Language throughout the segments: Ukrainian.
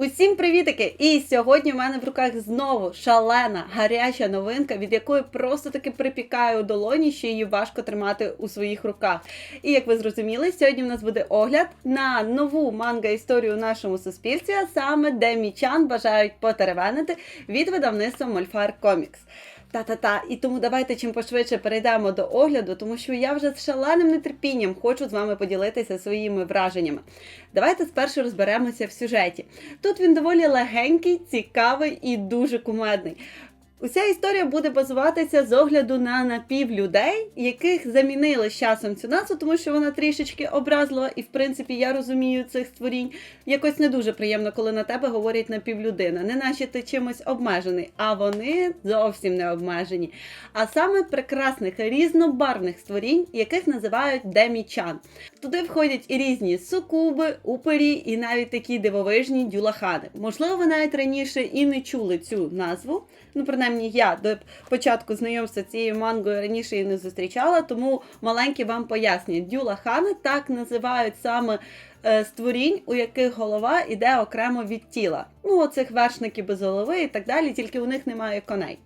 Усім привітики! І сьогодні в мене в руках знову шалена гаряча новинка, від якої просто таки припікаю долоні, що її важко тримати у своїх руках. І як ви зрозуміли, сьогодні в нас буде огляд на нову манга-історію у нашому суспільстві, а саме де мічан бажають потеревенити від видавництва Мольфар Комікс. Та-та-та, і тому давайте чим пошвидше перейдемо до огляду, тому що я вже з шаленим нетерпінням хочу з вами поділитися своїми враженнями. Давайте спершу розберемося в сюжеті. Тут він доволі легенький, цікавий і дуже кумедний. Уся історія буде базуватися з огляду на напівлюдей, яких замінили з часом цю назву, тому що вона трішечки образлива, і в принципі я розумію цих створінь. Якось не дуже приємно, коли на тебе говорять напівлюдина, не наче ти чимось обмежений, а вони зовсім не обмежені. А саме прекрасних різнобарвних створінь, яких називають демічан. Туди входять і різні сукуби, упері, і навіть такі дивовижні дюлахани. Можливо, ви навіть раніше і не чули цю назву. Ну, принаймні, я до початку знайомства цією мангою раніше її не зустрічала, тому маленькі вам пояснюють. Дюлахани так називають саме е, створінь, у яких голова йде окремо від тіла. Ну, оцих вершників без голови і так далі, тільки у них немає коней.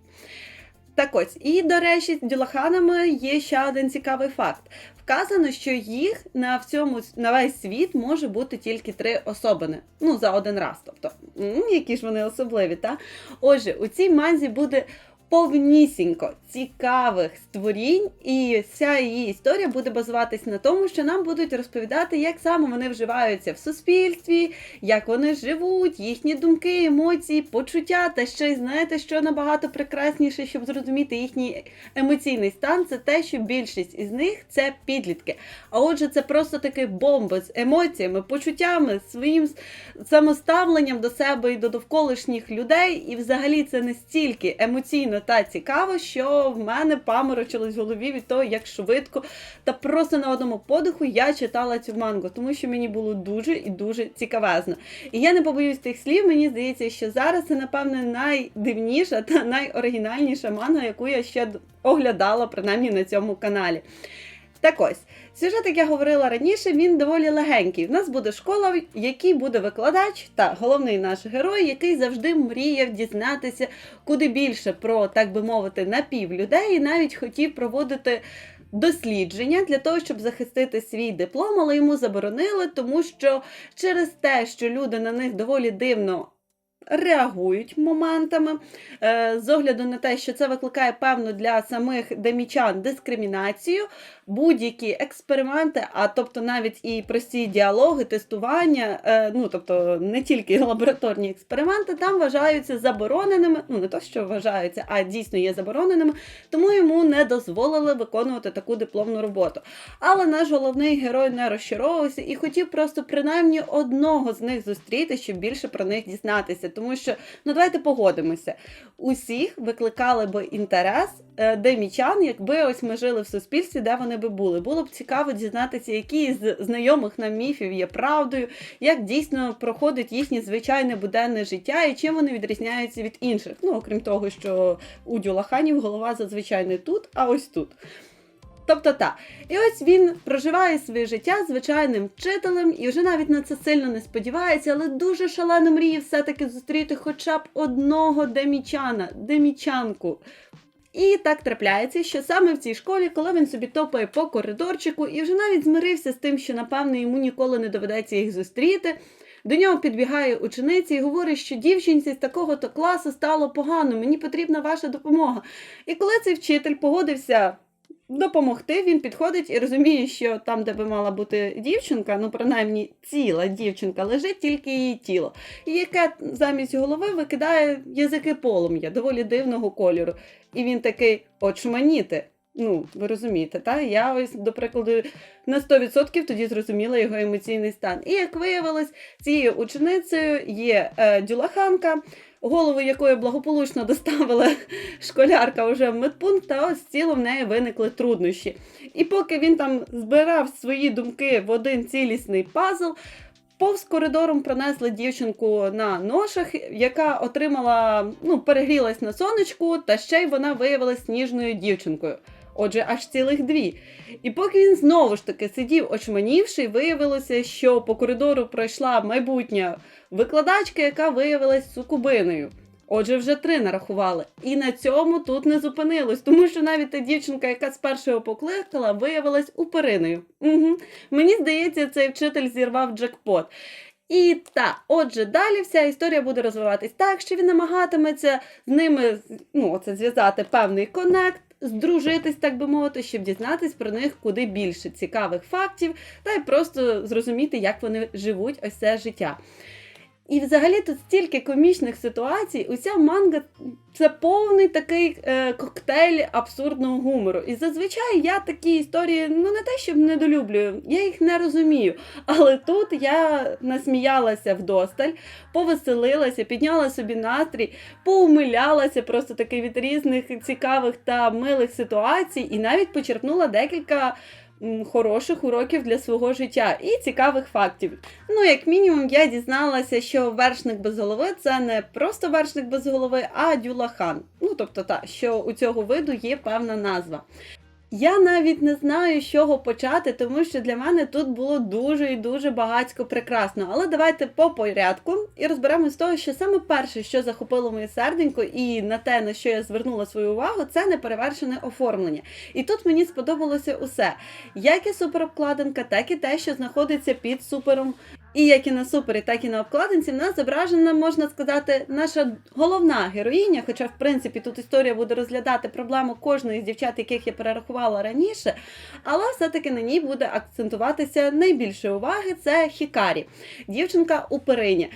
Так ось, і до речі, з дюлаханами є ще один цікавий факт. Вказано, що їх на всьому на весь світ може бути тільки три особини. Ну, за один раз. Тобто, які ж вони особливі, та? Отже, у цій манзі буде повнісінько цікавих створінь, і вся її історія буде базуватись на тому, що нам будуть розповідати, як саме вони вживаються в суспільстві, як вони живуть, їхні думки, емоції, почуття, та ще й знаєте, що набагато прекрасніше, щоб зрозуміти їхній емоційний стан, це те, що більшість із них це підлітки. А отже, це просто таки бомба з емоціями, почуттями, своїм самоставленням до себе і до довколишніх людей. І взагалі це настільки емоційно та цікаво, що в мене паморочилось в голові від того, як швидко та просто на одному подиху я читала цю мангу, тому що мені було дуже і дуже цікавезно. І я не побоюсь тих слів, мені здається, що зараз це, напевне, найдивніша та найоригінальніша манга, яку я ще оглядала, принаймні на цьому каналі. Так ось, сюжет, як я говорила раніше, він доволі легенький. В нас буде школа, в якій буде викладач та головний наш герой, який завжди мріяв дізнатися куди більше про, так би мовити, напівлюдей, і навіть хотів проводити. Дослідження для того, щоб захистити свій диплом, але йому заборонили, тому що через те, що люди на них доволі дивно реагують моментами, е, з огляду на те, що це викликає певну для самих демічан дискримінацію, будь-які експерименти, а тобто навіть і прості діалоги, тестування, е, ну тобто не тільки лабораторні експерименти, там вважаються забороненими. Ну не то, що вважаються, а дійсно є забороненими, тому йому не дозволили виконувати таку дипломну роботу. Але наш головний герой не розчаровувався і хотів просто принаймні одного з них зустріти, щоб більше про них дізнатися. Тому що, ну давайте погодимося, усіх викликали би інтерес е, демічан, якби ось ми жили в суспільстві, де вони би були. Було б цікаво дізнатися, які з знайомих нам міфів є правдою, як дійсно проходить їхнє звичайне буденне життя і чим вони відрізняються від інших. Ну, окрім того, що у дюлаханів голова зазвичай не тут, а ось тут. Тобто так. І ось він проживає своє життя звичайним вчителем і вже навіть на це сильно не сподівається, але дуже шалено мріє все-таки зустріти хоча б одного демічана, демічанку. І так трапляється, що саме в цій школі, коли він собі топає по коридорчику і вже навіть змирився з тим, що напевно йому ніколи не доведеться їх зустріти. До нього підбігає учениця і говорить, що дівчинці з такого-то класу стало погано, мені потрібна ваша допомога. І коли цей вчитель погодився допомогти, він підходить і розуміє, що там, де би мала бути дівчинка, ну принаймні ціла дівчинка, лежить тільки її тіло, яке замість голови викидає язики полум'я доволі дивного кольору. І він такий очманіти. Ну, ви розумієте, та? Я ось, до прикладу, на 100% тоді зрозуміла його емоційний стан. І як виявилось, цією ученицею є е, дюлаханка, голову якої благополучно доставила школярка вже в медпункт, та ось тіло в неї виникли труднощі. І поки він там збирав свої думки в один цілісний пазл, повз коридором пронесли дівчинку на ношах, яка отримала, ну, перегрілась на сонечку, та ще й вона виявилась сніжною дівчинкою. Отже, аж цілих дві. І поки він знову ж таки сидів очманівши, виявилося, що по коридору пройшла майбутня викладачка, яка виявилась сукубиною. Отже, вже три нарахували. І на цьому тут не зупинилось, тому що навіть та дівчинка, яка спершу його покликала, виявилась упериною. Угу. Мені здається, цей вчитель зірвав джекпот. І так, отже, далі вся історія буде розвиватись так, що він намагатиметься з ними ну, оце, зв'язати певний конект, здружитись, так би мовити, щоб дізнатись про них куди більше цікавих фактів, та й просто зрозуміти, як вони живуть ось це життя. І взагалі тут стільки комічних ситуацій, уся манга це повний такий е, коктейль абсурдного гумору. І зазвичай я такі історії ну не те, щоб недолюблюю, я їх не розумію. Але тут я насміялася вдосталь, повеселилася, підняла собі настрій, поумилялася просто таки від різних цікавих та милих ситуацій, і навіть почерпнула декілька хороших уроків для свого життя і цікавих фактів. Ну, як мінімум, я дізналася, що вершник без голови це не просто вершник без голови, а дюлахан. Ну, тобто, та, що у цього виду є певна назва. Я навіть не знаю, з чого почати, тому що для мене тут було дуже і дуже багатько прекрасно. Але давайте по порядку і розберемо з того, що саме перше, що захопило моє серденько, і на те, на що я звернула свою увагу, це неперевершене оформлення. І тут мені сподобалося усе: як і суперобкладинка, так і те, що знаходиться під супером. І як і на супері, так і на обкладинці, в нас зображена, можна сказати, наша головна героїня. Хоча, в принципі, тут історія буде розглядати проблему кожної з дівчат, яких я перерахувала раніше, але все-таки на ній буде акцентуватися найбільше уваги це Хікарі, дівчинка у перині.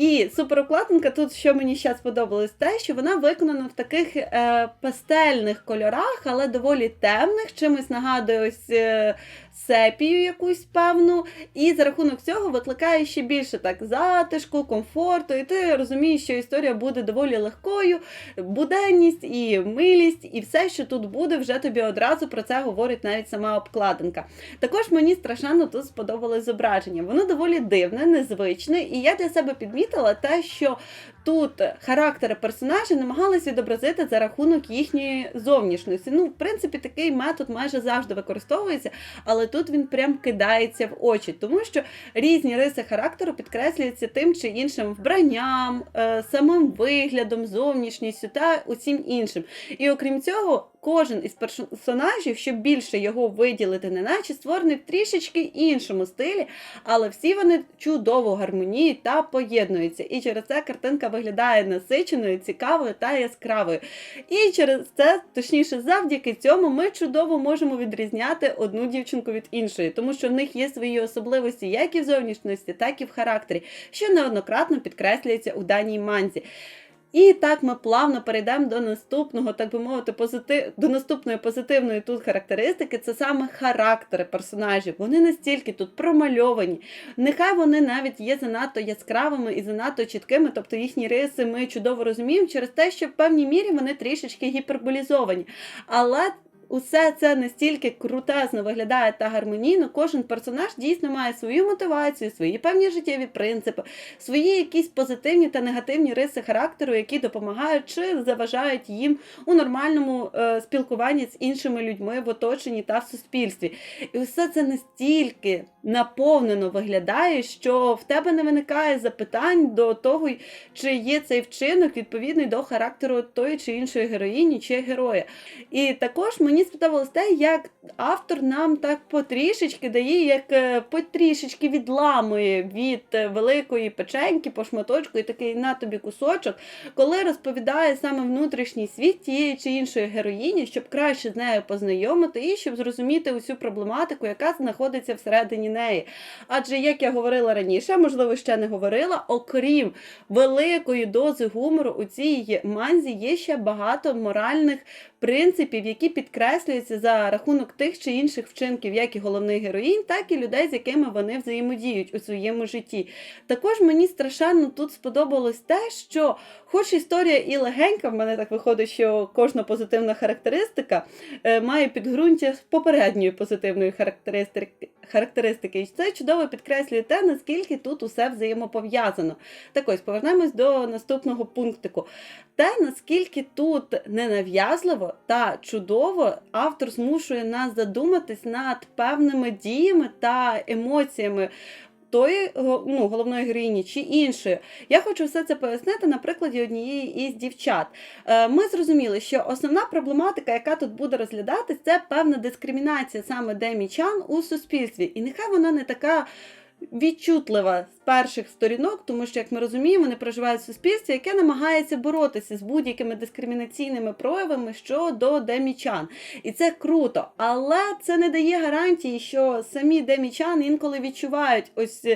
І суперокладинка тут, що мені ще сподобалось, те, що вона виконана в таких е, пастельних кольорах, але доволі темних, чимось нагадує ось е, сепію якусь певну. І за рахунок цього викликає ще більше так затишку, комфорту. І ти розумієш, що історія буде доволі легкою, буденність і милість, і все, що тут буде, вже тобі одразу про це говорить навіть сама обкладинка. Також мені страшенно тут сподобалось зображення. Воно доволі дивне, незвичне, і я для себе підмітила те, що тут характери персонажів намагались відобразити за рахунок їхньої зовнішності. Ну, в принципі, такий метод майже завжди використовується, але тут він прям кидається в очі, тому що різні риси характеру підкреслюються тим чи іншим вбранням, е, самим виглядом, зовнішністю та усім іншим. І окрім цього, кожен із персонажів, щоб більше його виділити, неначе створений в трішечки іншому стилі, але всі вони чудово гармоніють та поєднуються. І через це картинка виглядає насиченою, цікавою та яскравою. І через це, точніше, завдяки цьому, ми чудово можемо відрізняти одну дівчинку від іншої, тому що в них є свої особливості як і в зовнішності, так і в характері, що неоднократно підкреслюється у даній манзі. І так ми плавно перейдемо до наступного, так би мовити, позитив... до наступної позитивної тут характеристики. Це саме характери персонажів. Вони настільки тут промальовані. Нехай вони навіть є занадто яскравими і занадто чіткими, тобто їхні риси ми чудово розуміємо через те, що в певній мірі вони трішечки гіперболізовані. Але Усе це настільки крутезно виглядає та гармонійно. Кожен персонаж дійсно має свою мотивацію, свої певні життєві принципи, свої якісь позитивні та негативні риси характеру, які допомагають чи заважають їм у нормальному е, спілкуванні з іншими людьми в оточенні та в суспільстві. І все це настільки наповнено виглядає, що в тебе не виникає запитань до того, чи є цей вчинок відповідний до характеру тої чи іншої героїні чи героя. І також мені сподобалось те, як автор нам так потрішечки дає, як е, потрішечки відламує від е, великої печеньки по шматочку і такий на тобі кусочок, коли розповідає саме внутрішній світ тієї чи іншої героїні, щоб краще з нею познайомити і щоб зрозуміти усю проблематику, яка знаходиться всередині неї. Адже, як я говорила раніше, можливо, ще не говорила, окрім великої дози гумору у цій манзі є ще багато моральних принципів, які підкреслюються за рахунок тих чи інших вчинків, як і головних героїнь, так і людей, з якими вони взаємодіють у своєму житті. Також мені страшенно тут сподобалось те, що, хоч історія і легенька, в мене так виходить, що кожна позитивна характеристика е, має підґрунтя попередньої позитивної характеристики. Характеристики. І це чудово підкреслює те, наскільки тут усе взаємопов'язано. Так ось повернемось до наступного пунктику. Те, наскільки тут ненав'язливо та чудово, автор змушує нас задуматись над певними діями та емоціями. Тої ну, головної героїні чи іншої. Я хочу все це пояснити на прикладі однієї із дівчат. Е, Ми зрозуміли, що основна проблематика, яка тут буде розглядатись, це певна дискримінація саме демічан у суспільстві. І нехай вона не така відчутлива з перших сторінок, тому що, як ми розуміємо, вони проживають в суспільстві, яке намагається боротися з будь-якими дискримінаційними проявами щодо демічан. І це круто, але це не дає гарантії, що самі демічани інколи відчувають ось.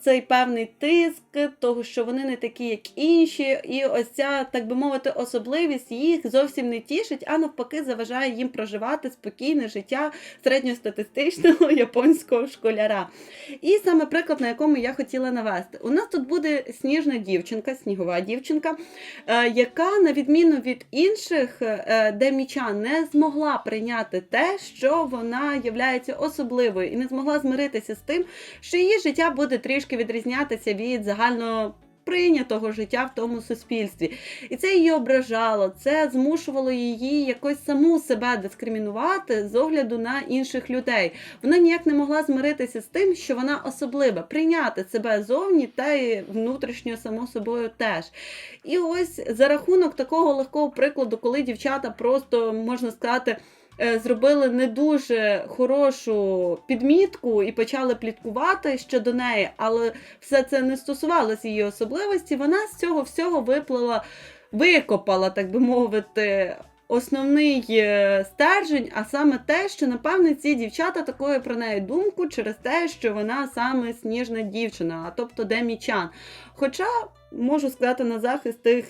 Цей певний тиск, того, що вони не такі, як інші, і ось ця, так би мовити, особливість їх зовсім не тішить, а навпаки, заважає їм проживати спокійне життя середньостатистичного японського школяра. І саме приклад, на якому я хотіла навести. У нас тут буде сніжна дівчинка, снігова дівчинка, е, яка, на відміну від інших е, демічан, не змогла прийняти те, що вона є особливою, і не змогла змиритися з тим, що її життя буде трішки відрізнятися від загально. Прийнятого життя в тому суспільстві, і це її ображало, це змушувало її якось саму себе дискримінувати з огляду на інших людей. Вона ніяк не могла змиритися з тим, що вона особлива, прийняти себе зовні та й внутрішньо само собою теж. І ось за рахунок такого легкого прикладу, коли дівчата просто можна сказати. Е, Зробили не дуже хорошу підмітку і почали пліткувати щодо неї, але все це не стосувалося її особливості. Вона з цього всього виплила, викопала, так би мовити, основний е, стержень, а саме те, що напевне ці дівчата такою про неї думку через те, що вона саме сніжна дівчина, а тобто демічан. Хоча можу сказати на захист тих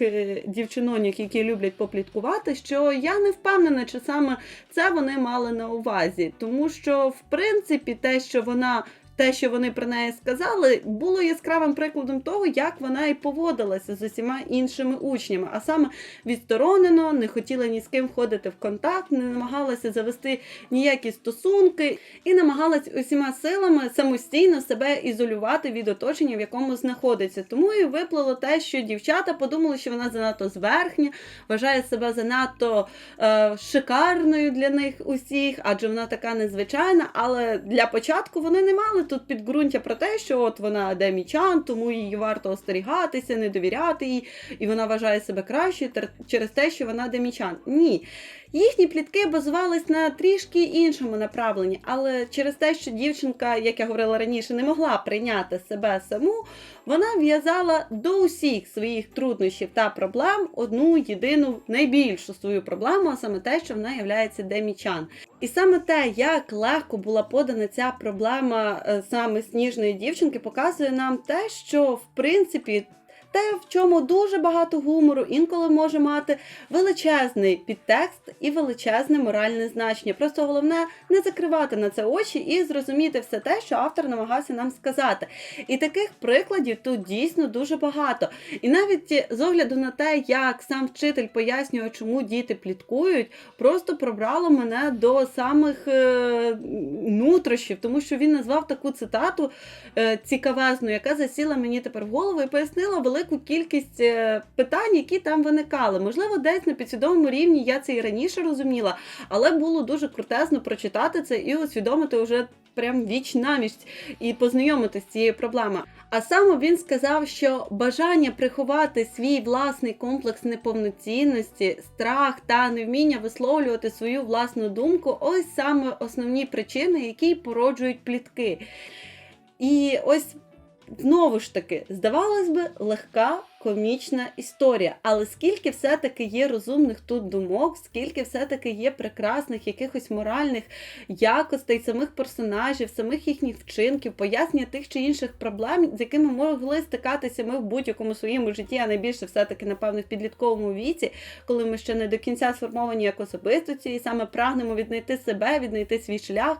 дівчинонік, які люблять попліткувати, що я не впевнена, чи саме це вони мали на увазі, тому що в принципі те, що вона. Те, що вони про неї сказали, було яскравим прикладом того, як вона і поводилася з усіма іншими учнями, а саме відсторонено, не хотіла ні з ким входити в контакт, не намагалася завести ніякі стосунки і намагалась усіма силами самостійно себе ізолювати від оточення, в якому знаходиться. Тому і виплило те, що дівчата подумали, що вона занадто зверхня, вважає себе занадто е, шикарною для них усіх, адже вона така незвичайна. Але для початку вони не мали тут підґрунтя про те, що от вона демічан, тому її варто остерігатися, не довіряти їй, і вона вважає себе кращою через те, що вона демічан. Ні. Їхні плітки базувались на трішки іншому направленні, але через те, що дівчинка, як я говорила раніше, не могла прийняти себе саму, вона в'язала до усіх своїх труднощів та проблем одну єдину найбільшу свою проблему, а саме те, що вона є демічан. І саме те, як легко була подана ця проблема е, саме сніжної дівчинки, показує нам те, що в принципі. Те, в чому дуже багато гумору, інколи може мати величезний підтекст і величезне моральне значення. Просто головне не закривати на це очі і зрозуміти все те, що автор намагався нам сказати. І таких прикладів тут дійсно дуже багато. І навіть з огляду на те, як сам вчитель пояснює, чому діти пліткують, просто пробрало мене до самих е, нутрощів, тому що він назвав таку цитату е, цікавезну, яка засіла мені тепер в голову і пояснила велику кількість е, питань, які там виникали. Можливо, десь на підсвідомому рівні я це і раніше розуміла, але було дуже крутезно прочитати це і усвідомити вже прям віч навіч і познайомитися з цією проблемою. А саме він сказав, що бажання приховати свій власний комплекс неповноцінності, страх та невміння висловлювати свою власну думку ось саме основні причини, які породжують плітки. І ось знову ж таки, здавалось би, легка комічна історія. Але скільки все-таки є розумних тут думок, скільки все-таки є прекрасних якихось моральних якостей самих персонажів, самих їхніх вчинків, пояснення тих чи інших проблем, з якими могли стикатися ми в будь-якому своєму житті, а найбільше все-таки, напевно, в підлітковому віці, коли ми ще не до кінця сформовані як особистості, і саме прагнемо віднайти себе, віднайти свій шлях.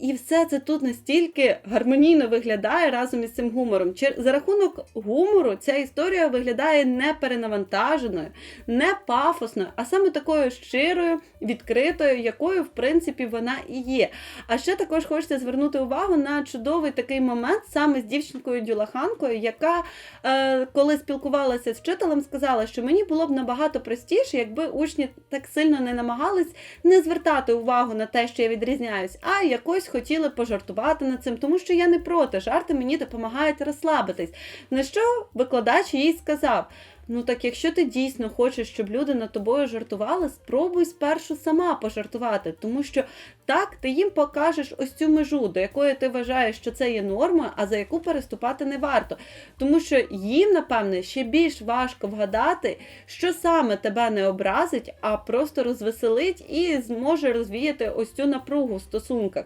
І все це тут настільки гармонійно виглядає разом із цим гумором. Чер- За рахунок гумору ця історія виглядає не перенавантаженою, не пафосною, а саме такою щирою, відкритою, якою в принципі вона і є. А ще також хочеться звернути увагу на чудовий такий момент саме з дівчинкою Дюлаханкою, яка е, коли спілкувалася з вчителем, сказала, що мені було б набагато простіше, якби учні так сильно не намагались не звертати увагу на те, що я відрізняюсь, а якось хотіли пожартувати над цим, тому що я не проти. Жарти мені допомагають розслабитись. На що викладач їй сказав: Ну так, якщо ти дійсно хочеш, щоб люди над тобою жартували, спробуй спершу сама пожартувати, тому що так ти їм покажеш ось цю межу, до якої ти вважаєш, що це є нормою, а за яку переступати не варто. Тому що їм, напевне, ще більш важко вгадати, що саме тебе не образить, а просто розвеселить і зможе розвіяти ось цю напругу в стосунках.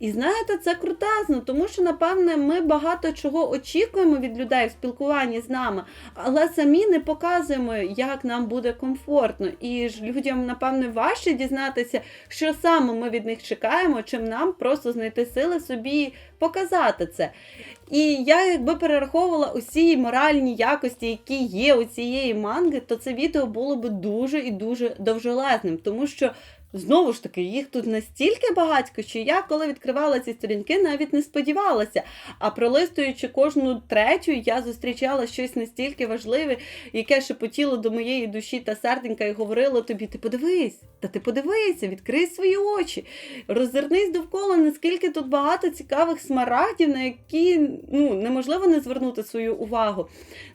І знаєте, це крутезно, тому що, напевне, ми багато чого очікуємо від людей в спілкуванні з нами, але самі не показуємо, як нам буде комфортно. І ж людям, напевне, важче дізнатися, що саме ми від них чекаємо, чим нам просто знайти сили собі показати це. І я якби перераховувала усі моральні якості, які є у цієї манги, то це відео було би дуже і дуже довжелезним, тому що. Знову ж таки, їх тут настільки багатько, що я, коли відкривала ці сторінки, навіть не сподівалася. А пролистуючи кожну третю, я зустрічала щось настільки важливе, яке шепотіло до моєї душі та серденька і говорило тобі: ти подивись, та ти подивися, відкрий свої очі, роззирнись довкола, наскільки тут багато цікавих смарагдів, на які ну, неможливо не звернути свою увагу.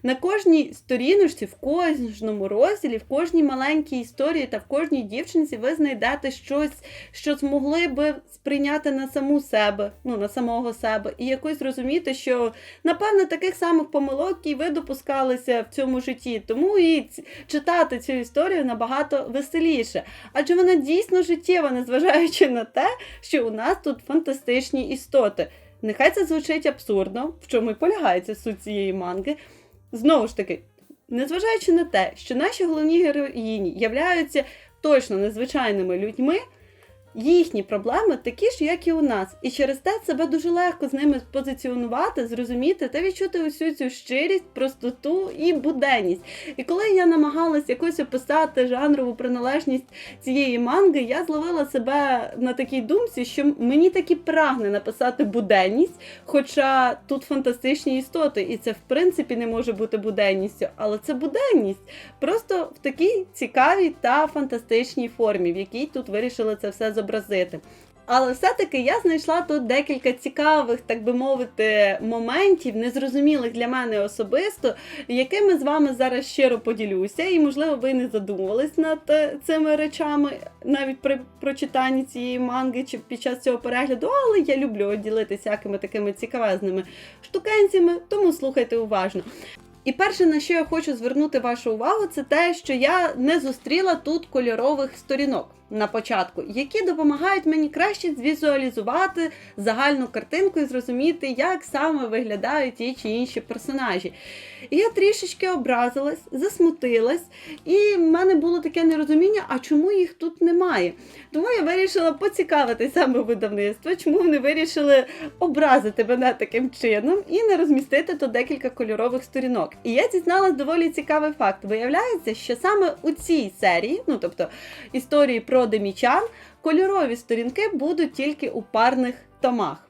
На кожній сторіночці, в кожному розділі, в кожній маленькій історії та в кожній дівчинці ви знайдете щось, що змогли би сприйняти на саму себе, ну на самого себе, і якось зрозуміти, що напевне таких самих помилок і ви допускалися в цьому житті. Тому і читати цю історію набагато веселіше. Адже вона дійсно життєва, незважаючи на те, що у нас тут фантастичні істоти. Нехай це звучить абсурдно, в чому і полягається суть цієї манги. Знову ж таки, незважаючи на те, що наші головні героїні являються точно незвичайними людьми, їхні проблеми такі ж, як і у нас. І через те себе дуже легко з ними позиціонувати, зрозуміти та відчути усю цю щирість, простоту і буденність. І коли я намагалась якось описати жанрову приналежність цієї манги, я зловила себе на такій думці, що мені таки прагне написати буденність, хоча тут фантастичні істоти, і це в принципі не може бути буденністю, але це буденність. Просто в такій цікавій та фантастичній формі, в якій тут вирішили це все зобразити. Але все-таки я знайшла тут декілька цікавих, так би мовити, моментів, незрозумілих для мене особисто, якими з вами зараз щиро поділюся, і можливо ви не задумувались над е, цими речами навіть при прочитанні цієї манги чи під час цього перегляду, але я люблю ділитися всякими такими цікавезними штукенцями, тому слухайте уважно. І перше, на що я хочу звернути вашу увагу, це те, що я не зустріла тут кольорових сторінок на початку, які допомагають мені краще звізуалізувати загальну картинку і зрозуміти, як саме виглядають ті чи інші персонажі. І я трішечки образилась, засмутилась, і в мене було таке нерозуміння, а чому їх тут немає. Тому я вирішила поцікавити саме видавництво, чому вони вирішили образити мене таким чином і не розмістити тут декілька кольорових сторінок. І я дізналась доволі цікавий факт. Виявляється, що саме у цій серії, ну тобто історії про демічан, кольорові сторінки будуть тільки у парних томах.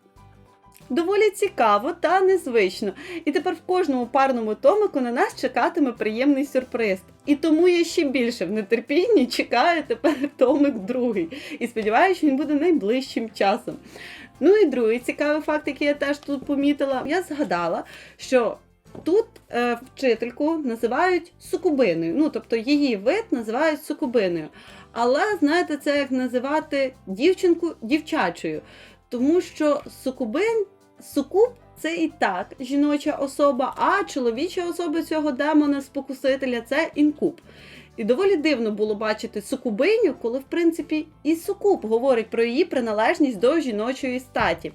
Доволі цікаво та незвично. І тепер в кожному парному томику на нас чекатиме приємний сюрприз. І тому я ще більше в нетерпінні чекаю тепер томик другий. І сподіваюся, що він буде найближчим часом. Ну і другий цікавий факт, який я теж тут помітила, я згадала, що тут е, вчительку називають сукубиною. Ну, тобто її вид називають сукубиною. Але знаєте, це як називати дівчинку дівчачою. Тому що сукубин, сукуб це і так жіноча особа, а чоловіча особа цього демона спокусителя це інкуб. І доволі дивно було бачити сукубиню, коли, в принципі, і сукуб говорить про її приналежність до жіночої статі.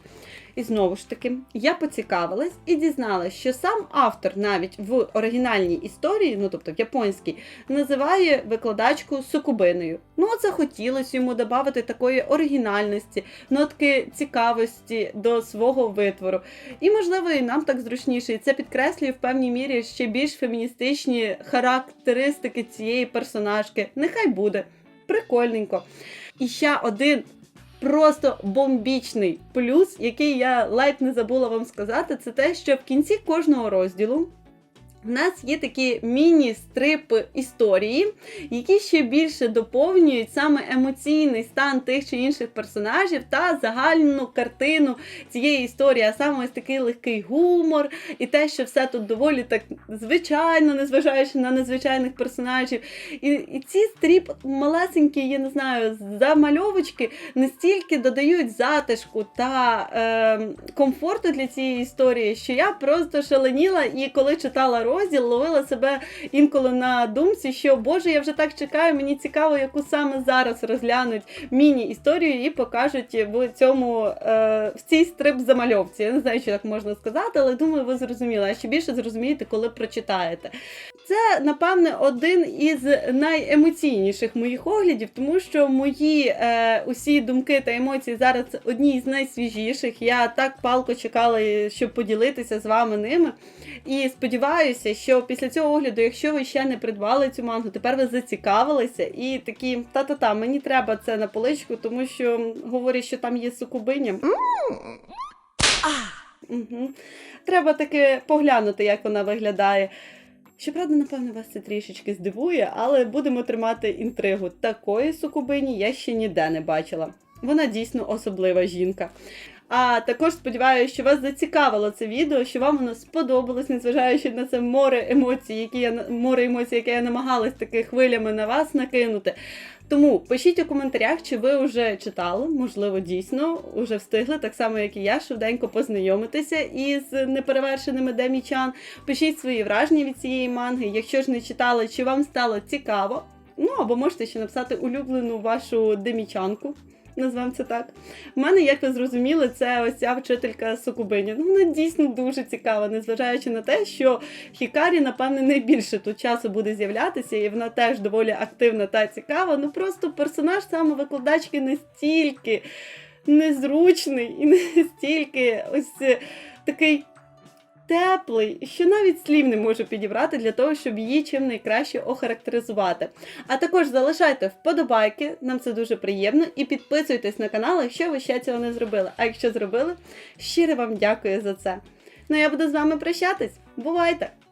І знову ж таки, я поцікавилась і дізналась, що сам автор навіть в оригінальній історії, ну тобто в японській, називає викладачку сукубиною. Ну, от захотілося йому додати такої оригінальності, нотки цікавості до свого витвору. І, можливо, і нам так зручніше. І це підкреслює в певній мірі ще більш феміністичні характеристики цієї персонажки. Нехай буде. Прикольненько. І ще один просто бомбічний плюс, який я ледь не забула вам сказати, це те, що в кінці кожного розділу. В нас є такі міні-стрипи історії, які ще більше доповнюють саме емоційний стан тих чи інших персонажів та загальну картину цієї історії, а саме ось такий легкий гумор, і те, що все тут доволі так звичайно, незважаючи на незвичайних персонажів. І, і ці стріп малесенькі, я не знаю, замальовочки настільки додають затишку та е, комфорту для цієї історії, що я просто шаленіла і коли читала розділ, ловила себе інколи на думці, що Боже, я вже так чекаю, мені цікаво, яку саме зараз розглянуть міні-історію і покажуть в цьому е, в цій стрип-замальовці. Я не знаю, що так можна сказати, але думаю, ви зрозуміли. А ще більше зрозумієте, коли прочитаєте. Це, напевне, один із найемоційніших моїх оглядів, тому що мої е, усі думки та емоції зараз одні з найсвіжіших. Я так палко чекала, щоб поділитися з вами ними. І сподіваюся, що після цього огляду, якщо ви ще не придбали цю мангу, тепер ви зацікавилися і такі та-та-та, мені треба це на поличку, тому що говорять, що там є сукубиня. Угу. Треба таки поглянути, як вона виглядає. Щоправда, напевно, вас це трішечки здивує, але будемо тримати інтригу. Такої сукубині я ще ніде не бачила. Вона дійсно особлива жінка. А також сподіваюся, що вас зацікавило це відео, що вам воно сподобалось, незважаючи на це море емоцій, які я море емоцій, яке я намагалась таки хвилями на вас накинути. Тому пишіть у коментарях, чи ви вже читали, можливо, дійсно вже встигли, так само як і я, швиденько познайомитися із неперевершеними демічан. Пишіть свої враження від цієї манги. Якщо ж не читали, чи вам стало цікаво. Ну або можете ще написати улюблену вашу демічанку. Назвемо це так. У мене, як ви зрозуміли, це ось ця вчителька Сокубиня. Ну, вона дійсно дуже цікава, незважаючи на те, що Хікарі, напевне, найбільше тут часу буде з'являтися, і вона теж доволі активна та цікава. Ну просто персонаж саме викладачки настільки незручний і настільки ось такий. Теплий, що навіть слів не можу підібрати для того, щоб її чим найкраще охарактеризувати. А також залишайте вподобайки, нам це дуже приємно, і підписуйтесь на канал, якщо ви ще цього не зробили. А якщо зробили, щиро вам дякую за це. Ну я буду з вами прощатись. Бувайте!